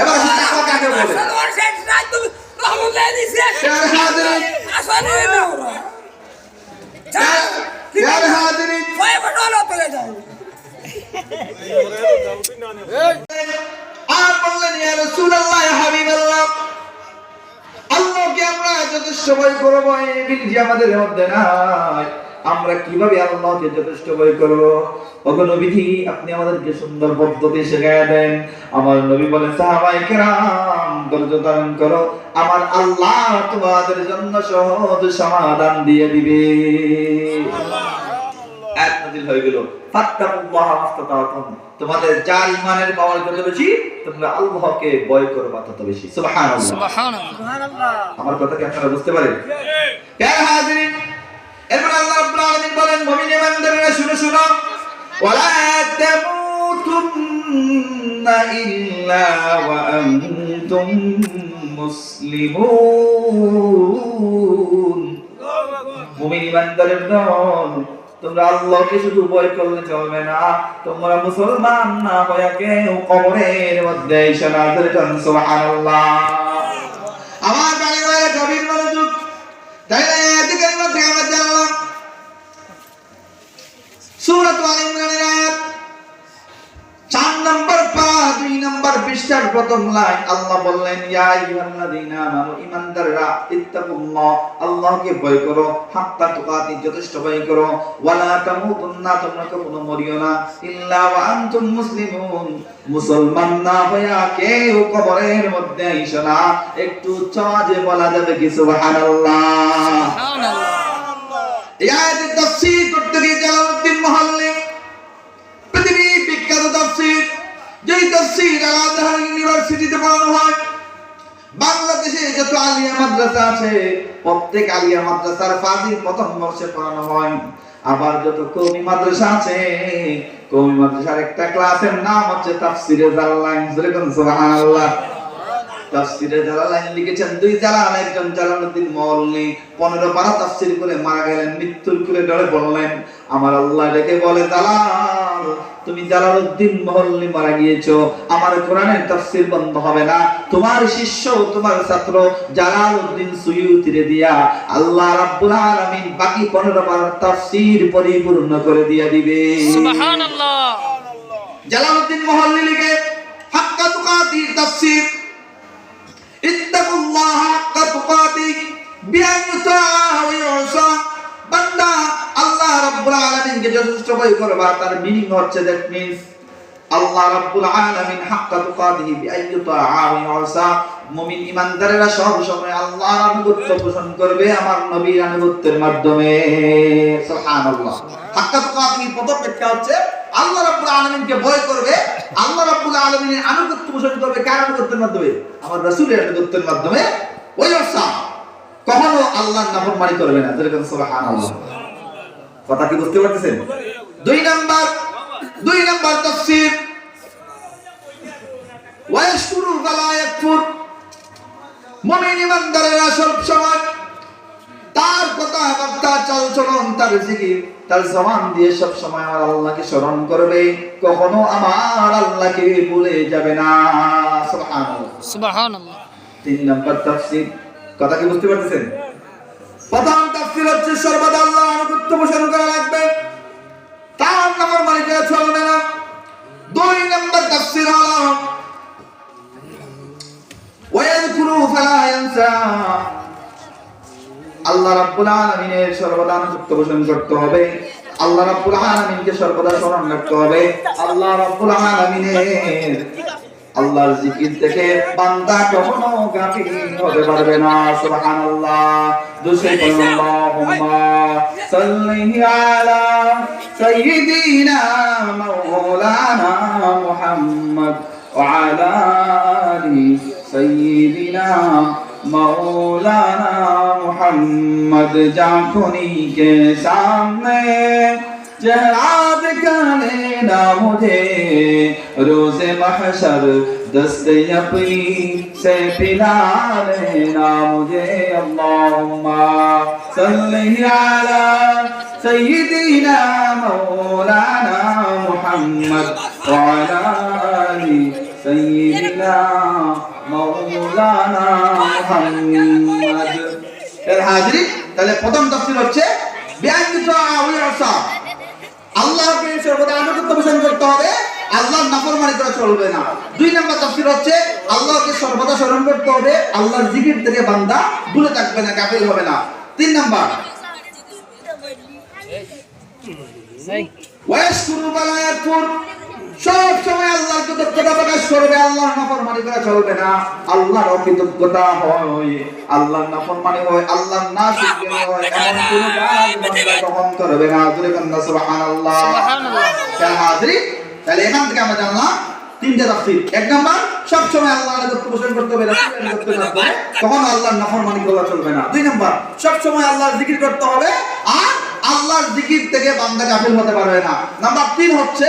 এবার আসি টাকা কাকে বলে? আর বললেন ইয়া রাসূলুল্লাহ হাবিবাল্লাহ আল্লাহকে আমরা যথেষ্ট ভয় করব এই বিধি আমাদের মধ্যে নাই। আমরা কীভাবে আল্লাহকে যথেষ্ট ভয় করব? ওগো নবীজি আপনি আমাদেরকে সুন্দর পদ্ধতি শেখায় দেন। আমার নবী বলেন সাহাবায়ে কেরাম ধৈর্য ধারণ করো। আমার আল্লাহ তোমাদের জন্য সহজ সমাধান দিয়ে দিবে। এক নাজিল হয়ে গেল। ফাত্তাকুল্লাহ মাস্তাতাতুম। তোমাদের যার ইমানের পাওয়ার যত বেশি তোমরা আল্লাহকে ভয় করবা তত বেশি। সুবহানাল্লাহ। সুবহানাল্লাহ। আমার কথা কি আপনারা বুঝতে পারেন? হাজিরিন এরপর আল্লাহ রাব্বুল আলামিন বলেন, মুমিন ইমানদারেরা শুনো শুনো, ওয়ালা তামুতুন্না ইল্লা ওয়া আনতুম মুসলিমুন। মুমিন ইমানদারের দল, তোমরা আল্লাহকে শুধু ভয় করলে চলবে না, তোমরা মুসলমান না হয়ে কেউ কবরের মধ্যে না ধরে সুবহানাল্লাহ। আমার বাড়ি গভীর মনোযোগ তাই থেকে আমরা জানলাম সূরাত ইমরানের আয়াত চার নম্বর পারা দুই নম্বর প্রথম লাইন আল্লাহ বললেন ইয়া আল্লাহকে ভয় করো তুকাতি যথেষ্ট ভয় করো ওয়ালা তামুতুন্না তোমরা কখনো মরিও না ইল্লা ওয়া আনতুম মুসলিমুন মুসলমান না হইয়া কেউ কবরের মধ্যে আইসো না একটু চজে বলা যাবে কি সুবহানাল্লাহ বাংলাদেশে আলিয়া মাদ্রাসা আছে, প্রত্যেক আলিয়া মাদ্রাসার ফাজিল প্রথম হয়। আবার যত কওমি মাদ্রাসা আছে কওমি মাদ্রাসার একটা ক্লাসের নাম হচ্ছে তাফসীরে জালালাইন। সুবহানাল্লাহ। তাফসিরে জালালাইন লিখেছেন দুই জালাল একজন জালালউদ্দিন মওলভী 15 পারা তাফসীর করে মারা গেলেন মৃত্যুর কুলে ডরে বললেন আমার আল্লাহ ডেকে বলে জালাল তুমি জালালউদ্দিন মওলভী মারা গিয়েছো। আমার কোরআনের তাফসীর বন্ধ হবে না। তোমার শিষ্য তোমার ছাত্র জালালউদ্দিন সুয়ুতিরে দিয়া আল্লাহ রাব্বুল আলামিন বাকি 15 পারা তাফসীর পরিপূর্ণ করে দিয়া দিবে। সুবহানাল্লাহ। জালালউদ্দিন মহল্লি লিখে হাক্কা তুকাতির তাফসীর যথেষ্ট ভয় তার মিনিং হচ্ছে দ্যাট আল্লাহ রাব্বুল আলামিন হাক্কা তুকাতিহি বিআন ইউতা ওয়া ইউসা মুমিন সব সময় আল্লাহর আনুগত্য পোষণ করবে আমার নবীর আনুগত্যের মাধ্যমে। সুবহানাল্লাহ। হাক্কা প্রথম ব্যাখ্যা হচ্ছে আল্লাহ রাব্বুল আলামিনকে ভয় করবে, আল্লাহ রাব্বুল আলামিনের আনুগত্য পোষণ করবে কার আনুগত্যের মাধ্যমে? আমার রাসূলের আনুগত্যের মাধ্যমে। অবস্থা। কখনো আল্লাহর নাফরমানি করবে না। যেরকম সুবহানাল্লাহ। কথা কি বুঝতে পারতেছেন? দুই নাম্বার দুই নাম্বার তাফসীর। ইয়াকফুর মুমিন ইমানদারেরা সব সময় তার কথা বার্তা চালচলন তার জিকির তার জবান দিয়ে সব সময় আমার আল্লাহকে স্মরণ করবে। কখনো আমার আল্লাহকে ভুলে যাবে না। সুবহানাল্লাহ। সুবহানাল্লাহ। তিন নাম্বার তাফসীর। কথা কি বুঝতে পারতেছেন? প্রথম তাফসীর হচ্ছে, সর্বদা আল্লাহ আনুগত্য পোষণ করা লাগবে। তার নামের মালিকেরা চলবে না। দুই নাম্বার তাফসীর হলো ওয়ায়াযকুরু ফালা ইয়ানসা। আল্লাহ রাব্বুল আলামিনের সর্বদা আনুগত্য পোষণ করতে হবে। আল্লাহ রাব্বুল আলামিনকে সর্বদা স্মরণ রাখতে হবে। আল্লাহ রাব্বুল আলামিনের আল্লাহর জিকির থেকে বান্দা কখনো গাফিল হতে পারবে না, সুবহানাল্লাহ। দুসরে আল্লাহুম্মা সাল্লি আলা সাইয়্যিদিনা মাওলানা মুহাম্মদ ওয়া আলি সাইয়্যিদিনা মাওলানা মুহাম্মদ। জাফনি সামনে চেহারা জানে না মুঝে রোজ মাহশর دست یقین سے پلا لینا مجھے اللہم صلی علی سیدنا مولانا محمد وعلی سیدنا مولانا محمد এর হাজরি তাহলে প্রথম তফসিল হচ্ছে বিয়ান কিছু আউলিয়া সাহেব আল্লাহকে সর্বদা আনুগত্য পোষণ করতে হবে আল্লাহর নাফরমানি করা চলবে না। দুই নম্বর তাফসীর হচ্ছে আল্লাহকে সর্বদা স্মরণ করতে হবে আল্লাহর জিকির থেকে বান্দা দূরে থাকবে না গাফিল হবে না। তিন নাম্বার ওয়াশকুরু ওয়ালা ইয়াকফুর সব সময় আল্লাহর কৃতজ্ঞতা প্রকাশ করবে আল্লাহর নাফরমানি করা চলবে না। আল্লাহর অকৃতজ্ঞতা হয় আল্লাহর নাফরমানি হয় আল্লাহর না শুকরিয়া হয় এমন কোন কাজ বান্দা গ্রহণ করবে না। জোরে কান্না সুবহানাল্লাহ। সুবহানাল্লাহ। তাহলে হাজিরি? তাহলে এখান থেকে আমরা জানলাম তিনটা তাফসীর। এক নাম্বার সব সময় আল্লাহর আনুগত্য পোষণ করতে হবে রাসূলের আনুগত্য করতে হবে তখন আল্লাহর নাফরমানি করা চলবে না। দুই নাম্বার সব সময় আল্লাহর জিকির করতে হবে আর আল্লাহর জিকির থেকে বান্দা গাফিল হতে পারবে না। নাম্বার তিন হচ্ছে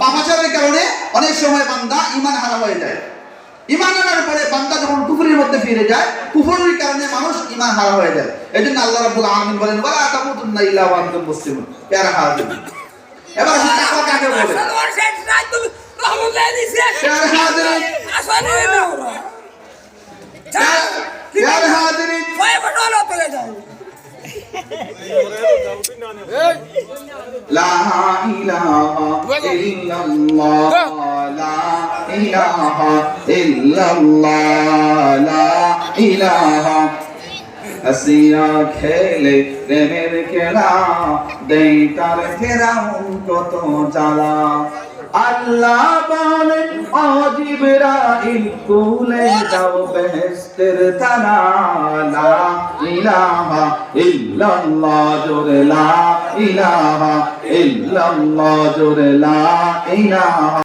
পাপাচারের কারণে অনেক সময় বান্দা ইমান হারা হয়ে যায়। ইমান আনার পরে বান্দা যখন কুফরের মধ্যে ফিরে যায় কুফরের কারণে মানুষ ইমান হারা হয়ে যায়। এজন্য আল্লাহ রাব্বুল আলামিন বলেন ওয়ালা তামুতুন্না ইল্লা ওয়া আনতুম মুসলিমুন। প্যারা হাজির এবার আসি তাকওয়া কাকে বলে? প্যারা হাজির আসলে না প্যারা হাজির ভয় বড় চলে যায় লা ইলাহা ইল্লাল্লাহ লা ইলাহা ইল্লাল্লাহ লা ইলাহা হাসিয়া খেলে প্রেমের খেলা দেই তার ফেরাউন কত জ্বালা আল্লাহ বলেন কুলে যাও বেহেশতের তারা ইলাহা ইল্লাল্লাহ জোরে লা ইলাহা ইল্লাল্লাহ জোরে লা ইলাহা